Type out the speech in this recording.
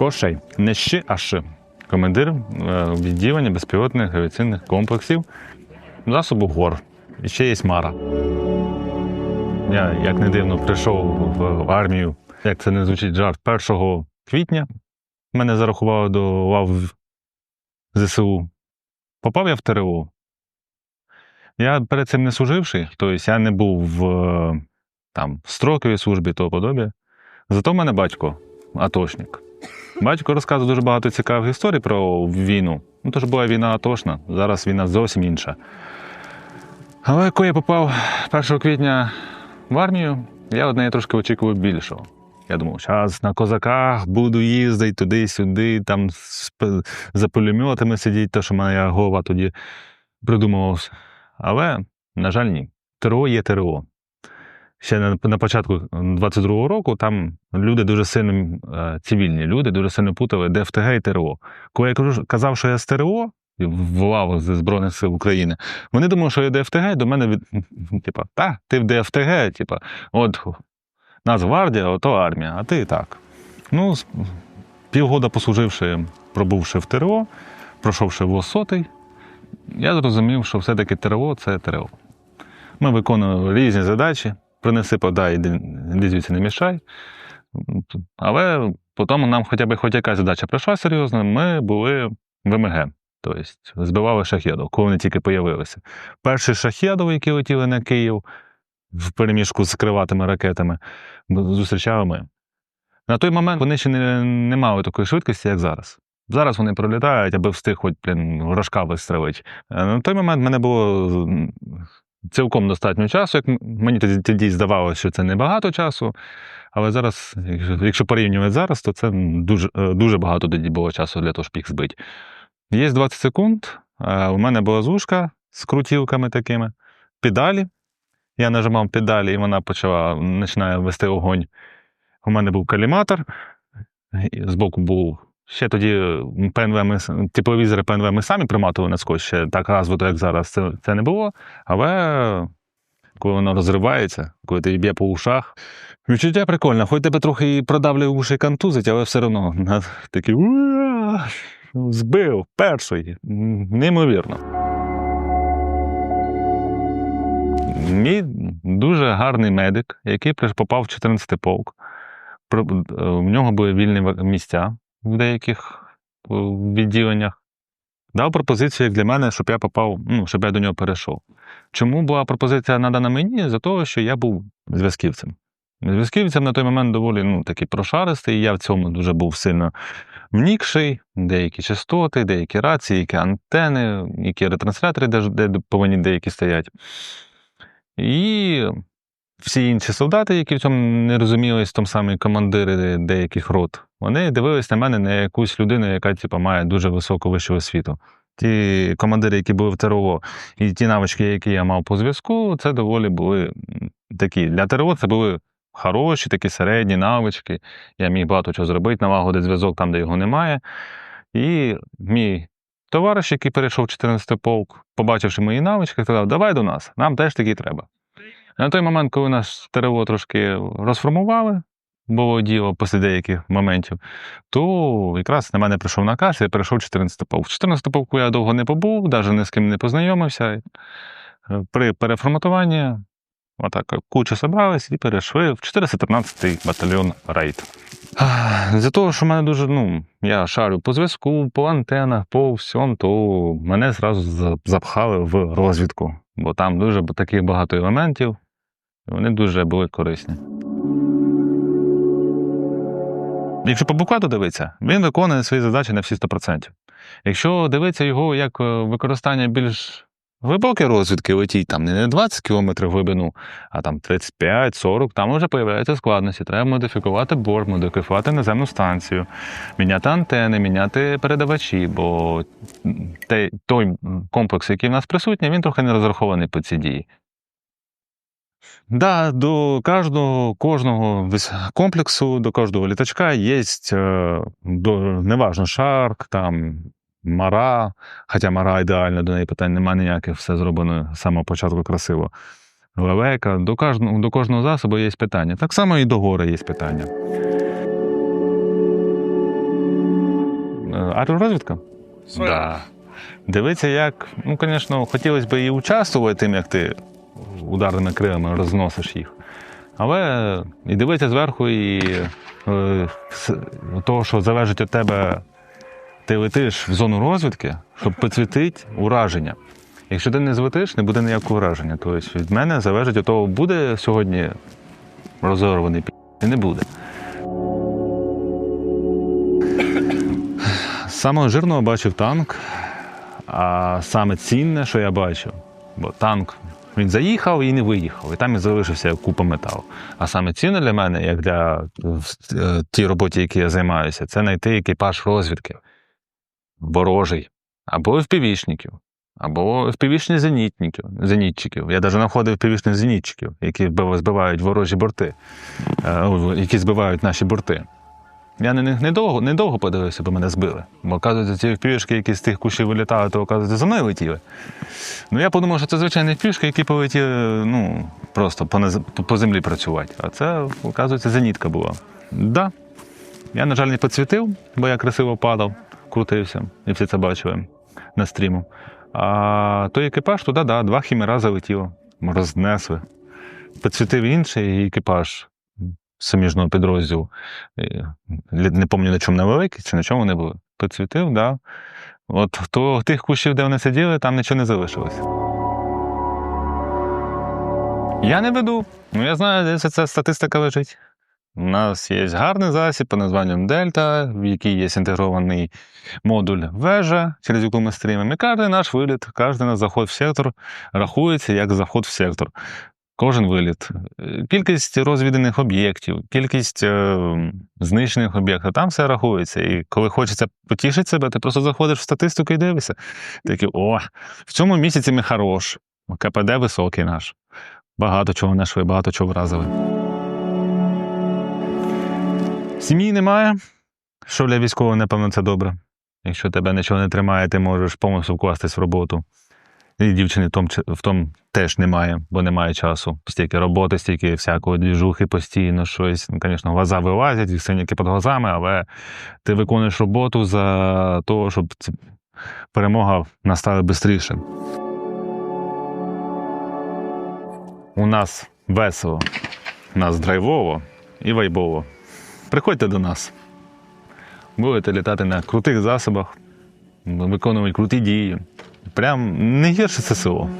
Кошей. Не щи, а ши. Командир е, відділення безпілотних авіаційних комплексів засобу ГОР. І ще є Мара. Я, як не дивно, прийшов в армію, як це не звучить жарт, 1 квітня. Мене зарахували до лав ЗСУ. Попав я в ТРО. Я перед цим не служивший, тобто я не був в е, там, строковій службі того подобія. Зато в мене батько атошник. Батько розказує дуже багато цікавих історій про війну. Ну, то ж була війна атошна, зараз війна зовсім інша. Але коли я попав 1 квітня в армію, я одне трошки очікував більшого. Я думав, зараз на козаках буду їздити туди-сюди, там за пулеметами сидіти, те, що моя голова тоді придумувався. Але, на жаль, ні. ТРО є ТРО. Ще на, на початку 22-го року там люди дуже сильно, е, цивільні люди дуже сильно путали ДФТГ і ТРО. Коли я кажу, казав, що я з ТРО, в лавах зі Збройних сил України, вони думали, що я ДФТГ, і до мене від, типа, та, ти в ДФТГ, типа, от Нацгвардія, ото армія, а ти так. Ну, півгода послуживши, пробувши в ТРО, пройшовши в сотий, я зрозумів, що все-таки ТРО це ТРО. Ми виконували різні задачі, принеси, подай, іди звідси не мішай. Але потім нам хоча б хоч якась задача прийшла серйозна, ми були в МГ. Тобто збивали шахедов, коли вони тільки появилися. Перший шахедов, які летіли на Київ в переміжку з криватими ракетами, зустрічали ми. На той момент вони ще не, не мали такої швидкості, як зараз. Зараз вони пролітають, аби встиг хоч блін, рожка вистрелить. Е, На той момент в мене було цілком достатньо часу. Як мені тоді, здавалося, що це небагато часу. Але зараз, якщо- порівнювати зараз, то це дуже, е, дуже багато тоді було часу для того, щоб їх збити. Є 20 секунд. е, У мене була зушка з крутілками такими, педалі. Я нажимав педалі, і вона почала починає вести огонь. У мене був каліматор, збоку був. Ще тоді ПНВ ми, тепловізори ПНВ ми самі приматували на скотч, ще так розвито, як зараз, це, це не було. Але коли воно розривається, коли ти б'є по ушах, відчуття прикольне. Хоч тебе трохи і продавлює уші і контузить, але все одно такий збив перший. Неймовірно. Мій дуже гарний медик, який попав в 14-й полк. Е, В нього були вільні місця в деяких відділеннях. Дав пропозицію як для мене, щоб я попав, ну, щоб я до нього перейшов. Чому була пропозиція надана мені? За того, що я був зв'язківцем. Зв'язківцем на той момент доволі ну, такий прошаристий, і я в цьому дуже був сильно внікший, деякі частоти, деякі рації, які антени, які ретранслятори, де, де повинні деякі стоять. І всі інші солдати, які в цьому не розумілись, там самі командири деяких рот, вони дивились на мене на якусь людину, яка типу, має дуже високу вищу освіту. Ті командири, які були в ТРО, і ті навички, які я мав по зв'язку, це доволі були такі. Для ТРО це були хороші, такі середні навички. Я міг багато чого зробити, налагодити зв'язок там, де його немає. І мій товариш, який перейшов в 14 полк, побачивши мої навички, сказав: давай до нас, нам теж такі треба. На той момент, коли наш ТРО трошки розформували, було діло після деяких моментів, то якраз на мене прийшов наказ, я перейшов 14 полк. В 14 полку я довго не побув, навіть ні з ким не познайомився. Е, При переформатуванні отак куча собрались і перейшли в 413-й батальйон рейд. З-за того, що мене дуже, ну, я шарю по зв'язку, по антенах, по всьому, то мене зразу запхали в розвідку, бо там дуже таких багато елементів, і вони дуже були корисні. Якщо по буквату дивитися, він виконує свої задачі на всі 100%. Якщо дивитися його як е, використання більш глибокої розвідки, летіть там не 20 км глибину, а там 35-40, там вже з'являються складності. Треба модифікувати борт, модифікувати наземну станцію, міняти антени, міняти передавачі, бо той комплекс, який в нас присутній, він трохи не розрахований по ці дії. Да, до кожного, кожного комплексу, до кожного літачка є, е, до, неважно, шарк, там, мара, хоча мара ідеальна, до неї питань немає ніяких, все зроблено з самого початку красиво. Лелека, до кожного, до кожного засобу є питання. Так само і до гори є питання. Е, Аеророзвідка? Да. Дивиться, як, ну, звісно, хотілося б і участвувати тим, як ти ударними крилами розносиш їх. Але і дивитися зверху, і е, того, що залежить від тебе, ти летиш в зону розвідки, щоб підсвітити ураження. Якщо ти не злетиш, не буде ніякого ураження. Тобто від мене залежить від того, буде сьогодні розорваний пі чи не буде. Самого жирного бачив танк, а саме цінне, що я бачив, бо танк він заїхав і не виїхав, і там і залишився купа металу. А саме цінне для мене, як для е, тій роботі, які я займаюся, це знайти екіпаж розвідки ворожий, або впівішників, або впівішні зенітників, зенітчиків. Я навіть знаходив впівішних зенітчиків, які збивають ворожі борти, е, які збивають наші борти. Я на них недовго, недовго подивився, бо мене збили. Бо, оказується, ці пішки, які з тих кущів вилітали, то, оказується, за мною летіли. Ну, я подумав, що це звичайні пішки, які полетіли ну, просто по- по землі працювати. А це, оказується, зенітка була. Да. Я, на жаль, не підсвітив, бо я красиво падав, крутився, і всі це бачили на стріму. А той екіпаж туди, да, два хімера залетіло, рознесли. Підсвітив інший екіпаж суміжного підрозділу. Не пам'ятаю, на чому невеликий чи на чому вони були. Підсвітив, да. От то, тих кущів, де вони сиділи, там нічого не залишилося. Я не веду. Ну, я знаю, де ця статистика лежить. У нас є гарний засіб під названням Дельта, в якій є інтегрований модуль вежа, через яку ми стрімимо. І кожен наш виліт, кожен наш заход в сектор рахується як заход в сектор. Кожен виліт. Е, Кількість розвіданих об'єктів, кількість е, знищених об'єктів, там все рахується. І коли хочеться потішити себе, ти просто заходиш в статистику і дивишся. Такий, о, в цьому місяці ми хорош. КПД високий наш. Багато чого знайшли, багато чого вразили. Сім'ї немає. Що для військового, напевно, це добре. Якщо тебе нічого не тримає, ти можеш повністю вкластись в роботу. І дівчини в тому, в тому теж немає, бо немає часу. Стільки роботи, стільки всякої двіжухи постійно, щось. Ну, звісно, глаза вилазять, і синяки під глазами, але ти виконуєш роботу за того, щоб перемога настала швидше. У нас весело, у нас драйвово і вайбово. Приходьте до нас. Будете літати на крутих засобах, виконувати круті дії. Прям не гірше село.